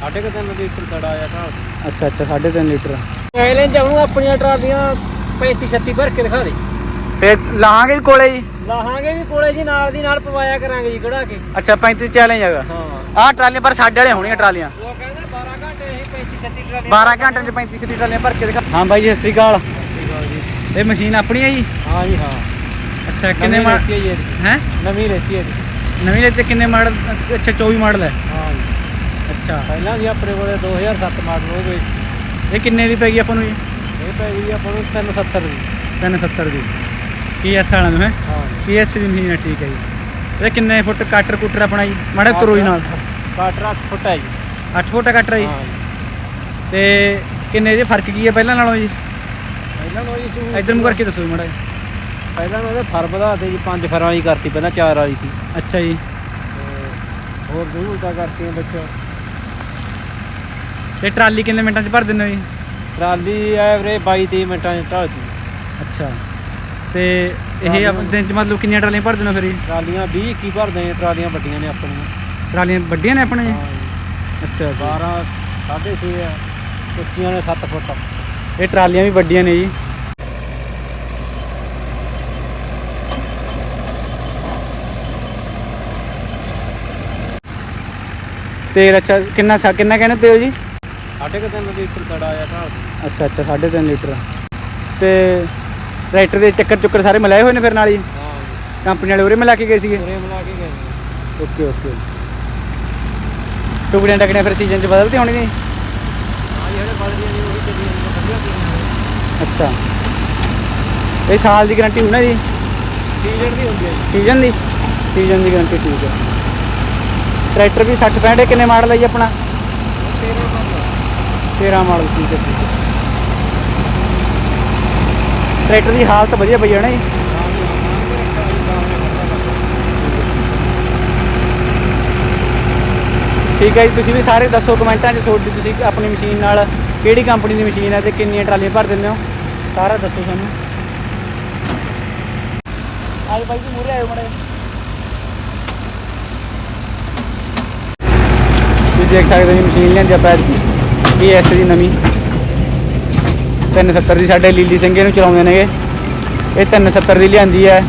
ਸਾਢੇ ਕੁ ਤਿੰਨ ਲੀਟਰ ਤੜਾ ਆਇਆ ਢਾਲ ਅੱਛਾ ਅੱਛਾ 3.5 ਲੀਟਰ। ਐਲੇ ਜਾਉਂ ਆਪਣੀਆਂ ਟਰਾਲੀਆਂ 35 36 ਭਰ ਕੇ ਦਿਖਾ ਦੇ। ਫੇਰ ਲਾਹਾਂਗੇ ਜੀ ਕੋਲੇ ਜੀ? ਲਾਹਾਂਗੇ ਵੀ ਕੋਲੇ ਜੀ ਨਾਲ ਦੀ ਨਾਲ ਪਵਾਇਆ ਕਰਾਂਗੇ ਜੀ ਕਢਾ ਕੇ। ਅੱਛਾ 35 ਚੈਲੰਜ ਹੈਗਾ ਹਾਂ। ਆਹ ਟਰਾਲੀਆਂ ਪਰ ਸਾਡੇ ਵਾਲੇ ਹੋਣੀਆਂ ਟਰਾਲੀਆਂ। ਉਹ ਕਹਿੰਦੇ 12 ਘੰਟੇ ਅਸੀਂ 35 36 ਟਰਾਲੀਆਂ 12 ਘੰਟੇ ਚ 35 ਛੱਤੀ ਟਰਾਲੀਆਂ ਭਰ ਕੇ ਦਿਖਾ। ਹਾਂ ਬਾਈ ਜੀ ਸਤਿ ਸ੍ਰੀ ਅਕਾਲ। ਜੀ। ਇਹ ਮਸ਼ੀਨ ਆਪਣੀ ਹੈ ਜੀ? ਹਾਂ ਜੀ ਹਾਂ। ਅੱਛਾ ਕਿੰਨੇ ਕਿੰਨੇ ਮਾਡਲ? ਲੈਤੀ ਹੈ ਜੀ। ਹੈ? ਨਵੀਂ ਲੈਤੀ ਹੈ ਜੀ। ਨਵੀਂ ਲੈਤੇ ਕਿੰਨੇ ਮਾਡਲ? ਅੱਛਾ 24 ਮਾਡਲ ਹੈ। ਹਾਂ। ਜੀ ਅੱਛਾ। ਪਹਿਲਾਂ ਜੀ ਆਪਣੇ ਕੋਲੇ 2007 ਮਾਡਲ ਹੋ ਗਏ ਇਹ ਕਿੰਨੇ ਦੀ ਪੈ ਗਈ ਆਪਾਂ ਨੂੰ ਜੀ? ਇਹ ਪੈ ਗਈ ਆਪਾਂ ਨੂੰ 370 ਦੀ। 370 ਦੀ। ਕੀ ਐਸ ਵਾਲਾ ਨੂੰ ਹੈ? ਹਾਂ ਪੀ ਐਸ ਦੀ ਮਸ਼ੀਨ ਹੈ ਠੀਕ ਹੈ ਜੀ। ਇਹ ਕਿੰਨੇ ਫੁੱਟ ਕੱਟਰ ਕੁੱਟਰ ਆਪਣਾ ਜੀ? ਮਾੜਾ ਤੁਰੋ ਜੀ ਨਾਲ। ਕਾਟਰ 8 ਫੁੱਟ ਹੈ ਜੀ। 8 ਫੁੱਟ ਦਾ ਕੱਟਰ ਹੈ ਜੀ। ਤੇ ਕਿੰਨੇ ਜੇ ਫ਼ਰਕ ਕੀ ਹੈ ਪਹਿਲਾਂ ਨਾਲੋਂ ਜੀ? ਪਹਿਲਾਂ ਨੂੰ ਜੀ ਇਧਰ ਨੂੰ ਕਰਕੇ ਦੱਸੋ ਮਾੜਾ ਪਹਿਲਾਂ ਨੂੰ ਉਹਦੇ ਫਰ ਵਧਾਤੇ ਜੀ 5 ਫਰਾਂ ਵਾਲੀ ਕਰਤੀ ਪਹਿਲਾਂ 4 ਵਾਲੀ ਸੀ। ਅੱਛਾ ਜੀ। ਹੋਰ ਸਹੂਲਤਾਂ ਕਰਤੀਆਂ ਵਿੱਚ ਤੇ ਟਰਾਲੀ ਕਿੰਨੇ ਮਿੰਟਾਂ 'ਚ ਭਰ ਦਿੰਦੇ ਹੋ ਜੀ? ਟਰਾਲੀ ਐਵਰੇਜ 22 23 ਮਿੰਟਾਂ 'ਚ ਢਾਲ ਦੀ ਅੱਛਾ। ਤੇ ਇਹ ਆਪ ਦਿਨ 'ਚ ਮਤਲਬ ਕਿੰਨੀਆਂ ਟਰਾਲੀਆਂ ਭਰ ਦਿੰਦੇ ਹੋ ਫਿਰ ਜੀ? ਟਰਾਲੀਆਂ 20 21 ਭਰਦੇ ਨੇ ਟਰਾਲੀਆਂ ਵੱਡੀਆਂ ਨੇ ਆਪਣੀਆਂ। ਟਰਾਲੀਆਂ ਵੱਡੀਆਂ ਨੇ ਆਪਣੇ ਜੀ? ਹਾਂ ਜੀ। ਅੱਛਾ 12 6.5 ਆ। ਉੱਚੀਆਂ ਨੇ 7 ਫੁੱਟ। ਇਹ ਟਰਾਲੀਆਂ ਵੀ ਵੱਡੀਆਂ ਨੇ ਜੀ। ਤੇਲ ਅੱਛਾ ਕਿੰਨਾ ਸਾ ਕਿੰਨਾ ਕਹਿੰਦੇ ਤੇਲ ਜੀ? ਸਾਢੇ ਕੁ ਤਿੰਨ ਲੀਟਰ ਤੜਾ ਆਇਆ ਢਾਲ ਅੱਛਾ ਅੱਛਾ 3.5 ਲੀਟਰ। ਤੇ ਟਰੈਕਟਰ ਦੇ ਚੱਕਰ ਚੁੱਕਰ ਸਾਰੇ ਮਿਲਾਏ ਹੋਏ ਨੇ ਫਿਰ ਨਾਲ ਹੀ? ਹਾਂ। ਕੰਪਨੀ ਵਾਲੇ ਉਰੇ ਮਿਲਾ ਕੇ ਗਏ ਸੀਗੇ? ਪੂਰੇ ਮਿਲਾ ਕੇ ਗਏ ਨੇ। Okay okay. ਟੁਕੜੀਆਂ ਟਕੜੀਆਂ ਫਿਰ ਸੀਜ਼ਨ 'ਚ ਬਦਲਦੇ ਹੋਣੀ ਨਹੀਂ ਹਾਂ ਜੀ ਹਲੇ ਬਦਲੀਆਂ ਨਹੀਂ ਉਹੀ ਚੱਲੀਆਂ ਨੇ ਵਧੀਆ ਕੀਆਂ ਅੱਛਾ। ਇਹ ਸਾਲ ਦੀ ਗਾਰੰਟੀ ਹੋਣਾ ਜੀ ਸੀਜ਼ਨ ਦੀ ਹੁੰਦੀ ਹੈ ਸੀਜ਼ਨ ਦੀ? ਸੀਜ਼ਨ ਦੀ ਗਾਰੰਟੀ ਠੀਕ ਹੈ। ਟਰੈਕਟਰ ਵੀ 60 65 ਕਿੰਨੇ ਮਾਡਲ ਹੈ ਜੀ ਆਪਣਾ? 13 ਮਾਡਲ ਠੀਕ ਹੈ। ਟਰੈਕਟਰ ਦੀ ਹਾਲਤ ਵਧੀਆ ਪਈ ਹੈ ਨਾ ਜੀ? ਠੀਕ ਹੈ ਜੀ, ਤੁਸੀਂ ਵੀ ਸਾਰੇ ਦੱਸੋ ਕਮੈਂਟਾਂ 'ਚ ਤੁਹਾਡੀ ਤੁਸੀਂ ਆਪਣੀ ਮਸ਼ੀਨ ਨਾਲ ਕਿਹੜੀ ਕੰਪਨੀ ਦੀ ਮਸ਼ੀਨ ਹੈ ਤੇ ਕਿੰਨੀਆਂ ਟਰਾਲੀਆਂ ਭਰ ਦਿੰਦੇ ਹੋ? ਸਾਰਾ ਦੱਸੋ ਸਾਨੂੰ। ਆਏ ਬਾਈ ਜੀ ਮੂਰੇ ਆਇਓ ਮੜੇ ਤੁਸੀਂ ਦੇਖ ਸਕਦੇ ਹੋ ਜੀ, ਮਸ਼ੀਨ ਲਿਆਂਦੀ ਆਪਾਂ ਇਹ ਐਸ ਦੀ ਨਵੀਂ। 370 ਦੀ ਸਾਡੇ ਲੀਲੀ ਸਿੰਘ ਇਹਨੂੰ ਚਲਾਉਂਦੇ ਨੇਗੇ। ਇਹ 370 ਦੀ ਲਿਆਂਦੀ ਹੈ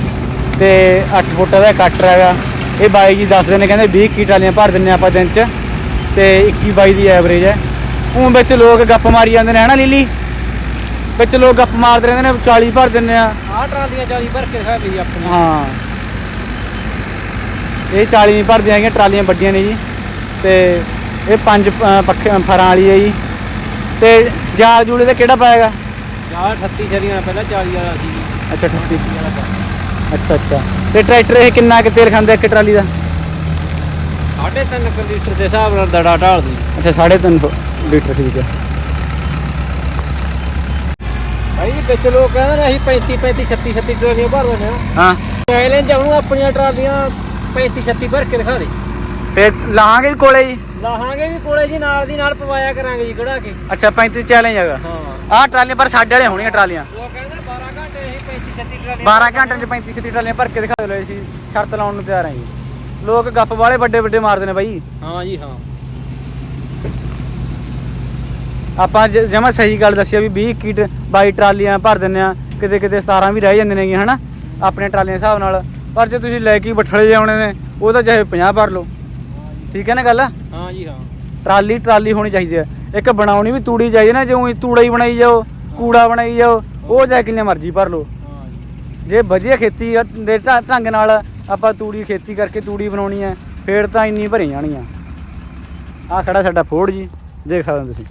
ਤੇ 8 ਫੁੱਟ ਦਾ ਕੱਟਰ ਹੈਗਾ। ਇਹ ਬਾਈ ਜੀ ਦੱਸਦੇ ਨੇ ਕਹਿੰਦੇ 20 ਕੀ ਟਰਾਲੀਆਂ ਭਰ ਦਿੰਨੇ ਆਪਾਂ ਦਿਨ 'ਚ ਤੇ 21 22 ਦੀ ਐਵਰੇਜ ਹੈ। ਉਹ ਵਿੱਚ ਲੋਕ ਗੱਪ ਮਾਰੀ ਜਾਂਦੇ ਨੇ ਹਨਾ ਲੀਲੀ? ਵਿੱਚ ਲੋਕ ਗੱਪ ਮਾਰਦੇ ਰਹਿੰਦੇ ਨੇ 40 ਭਰ ਦਿੰਨੇ ਆ ਆਹ ਟਰਾਲੀਆਂ 40 ਭਰ ਕੇ ਦਿਖਾ ਲਈ ਆਪਣੀ ਹਾਂ। ਇਹ 40 ਨਹੀਂ ਭਰਦੀਆਂ ਹੈਗੀਆਂ ਟਰਾਲੀਆਂ ਵੱਡੀਆਂ ਨੇ ਜੀ। ਤੇ ਇਹ ਪੰਜ ਪੱਖੇ ਫਰਾਂ ਵਾਲੀ ਹੈ ਜੀ। ਤੇ ਜਾਲ ਜੂਲੇ ਦਾ ਕਿਹੜਾ ਪਾਏਗਾ? ਯਾਰ 38 ਸ਼ਰੀਆਂ ਪਹਿਲਾਂ 40 ਵਾਲਾ ਸੀ। ਅੱਛਾ 38 30 ਵਾਲਾ। ਅੱਛਾ ਅੱਛਾ। ਤੇ ਟਰੈਕਟਰ ਇਹ ਕਿੰਨਾ ਕੁ ਤੇਲ ਖਾਂਦਾ ਇੱਕ ਟਰਾਲੀ ਦਾ? ਸਾਢੇ ਤਿੰਨ ਕੁ ਲੀਟਰ ਦੇ ਹਿਸਾਬ ਨਾਲ ਦੜਾ ਢਾਲ ਦੀ। ਅੱਛਾ 3.5 ਲੀਟਰ ਠੀਕ ਹੈ। ਭਾਈ ਵਿੱਚ ਲੋਕ ਕਹਿੰਦੇ ਨੇ ਅਸੀਂ 35 35 36 36 ਟਰਾਲੀਆਂ ਭਰ ਦਿੰਦੇ ਹਾਂ ਹਾਂ ਐਲੇ ਜਾਉਂ ਆਪਣੀਆਂ ਟਰਾਲੀਆਂ 35 36 ਭਰ ਕੇ ਦਿਖਾ ਦੇ। ਫੇਰ ਲਾਹਾਂਗੇ ਜੀ ਕੋਲੇ ਜੀ? ਲਾਹਾਂਗੇ ਵੀ ਕੋਲੇ ਜੀ ਨਾਲ ਦੀ ਨਾਲ ਪਵਾਇਆ ਕਰਾਂਗੇ ਜੀ ਕਢਾ ਕੇ। ਅੱਛਾ 35 ਚੈਲੰਜ ਹੈਗਾ। ਹਾਂ। ਆਹ ਟਰਾਲੀਆਂ ਪਰ ਸਾਡੇ ਵਾਲੇ ਹੋਣੀਆਂ ਟਰਾਲੀਆਂ। ਉਹ ਕਹਿੰਦੇ 12 ਘੰਟੇ ਅਸੀਂ 35 36 ਟਰਾਲੀਆਂ 12 ਘੰਟੇ ਚ 35 36 ਟਰਾਲੀਆਂ ਭਰ ਕੇ ਦਿਖਾ ਲਓ ਅਸੀਂ ਸ਼ਰਤ ਲਾਉਣ ਨੂੰ ਤਿਆਰ ਹਾਂ ਜੀ। ਲੋਕ ਗੱਪ ਵਾਲੇ ਵੱਡੇ ਵੱਡੇ ਮਾਰਦੇ ਨੇ ਬਾਈ। ਹਾਂ ਜੀ ਹਾਂ। ਆਪਾਂ ਜਮਾ ਸਹੀ ਗੱਲ ਦੱਸਿਆ ਵੀ 20 ਕਿਟ 22 ਟਰਾਲੀਆਂ ਭਰ ਦਿੰਨੇ ਆ ਕਿਤੇ ਕਿਤੇ 17 ਵੀ ਰਹਿ ਜਾਂਦੇ ਨੇਗੇ ਹਨਾ? ਆਪਣੇ ਟਰਾਲੀਆਂ ਹਿਸਾਬ ਨਾਲ। ਪਰ ਜੇ ਤੁਸੀਂ ਲੈ ਕੇ ਬੱਠਲੇ ਜਾਉਣੇ ਨੇ ਉਹ ਤਾਂ ਚਾਹੇ 50 ਭਰ ਲਓ। ਠੀਕ ਹੈ ਨਾ ਗੱਲ? ਹਾਂ ਜੀ ਹਾਂ। ਟਰਾਲੀ ਟਰਾਲੀ ਹੋਣੀ ਚਾਹੀਦੀ ਹੈ। ਇੱਕ ਬਣਾਉਣੀ ਵੀ ਤੂੜੀ ਚਾਹੀਦੀ ਨਾ ਜਿਉਂ ਤੂੜਾ ਹੀ ਬਣਾਈ ਜਾਓ ਕੂੜਾ ਬਣਾਈ ਜਾਓ ਉਹ ਚਾਹੇ ਕਿੰਨੇ ਮਰਜ਼ੀ ਭਰ ਲਓ। ਜੀ। ਵਧੀਆ ਖੇਤੀ ਦੇ ਢੰਗ ਨਾਲ ਆਪਾਂ ਤੂੜੀ ਖੇਤੀ ਕਰਕੇ ਤੂੜੀ ਬਣਾਉਣੀ ਹੈ ਫੇਰ ਤਾਂ ਇੰਨੀ ਭਰੀ ਜਾਣੀਆਂ ਆਹ ਖੜਾ ਸਾਡਾ ਫੋੜ ਜੀ ਦੇਖ ਸਕਦੇ ਹੋ ਤੁਸੀਂ।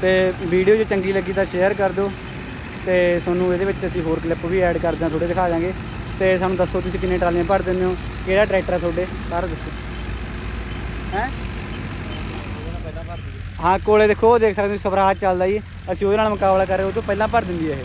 ਤੇ ਵੀਡੀਓ ਜੇ ਚੰਗੀ ਲੱਗੀ ਤਾਂ ਸ਼ੇਅਰ ਕਰ ਦਿਓ ਤੇ ਤੁਹਾਨੂੰ ਇਹਦੇ ਵਿੱਚ ਅਸੀਂ ਹੋਰ ਕਲਿੱਪ ਵੀ ਐਡ ਕਰਦੇ ਹਾਂ ਥੋੜੇ ਦਿਖਾ ਦਾਂਗੇ ਤੇ ਸਾਨੂੰ ਦੱਸੋ ਤੁਸੀਂ ਕਿੰਨੇ ਟਰਾਲੀਆਂ ਭਰ ਦਿੰਦੇ ਹੋ, ਕਿਹੜਾ ਟਰੈਕਟਰ ਆ ਤੁਹਾਡੇ? ਸਾਰਾ ਦੱਸੋ। ਹੈ? ਪਹਿਲਾਂ ਭਰਦੀ ਹਾਂ, ਕੋਲੇ ਦੇਖੋ, ਉਹ ਦੇਖ ਸਕਦੇ ਹੋ ਸਵਰਾਜ ਚੱਲਦਾ ਜੀ। ਅਸੀਂ ਉਹਦੇ ਨਾਲ ਮੁਕਾਬਲਾ ਕਰ ਰਹੇ ਉਹ ਤੋਂ ਪਹਿਲਾਂ ਭਰ ਦਿੰਦੀ ਹੈ ਇਹ।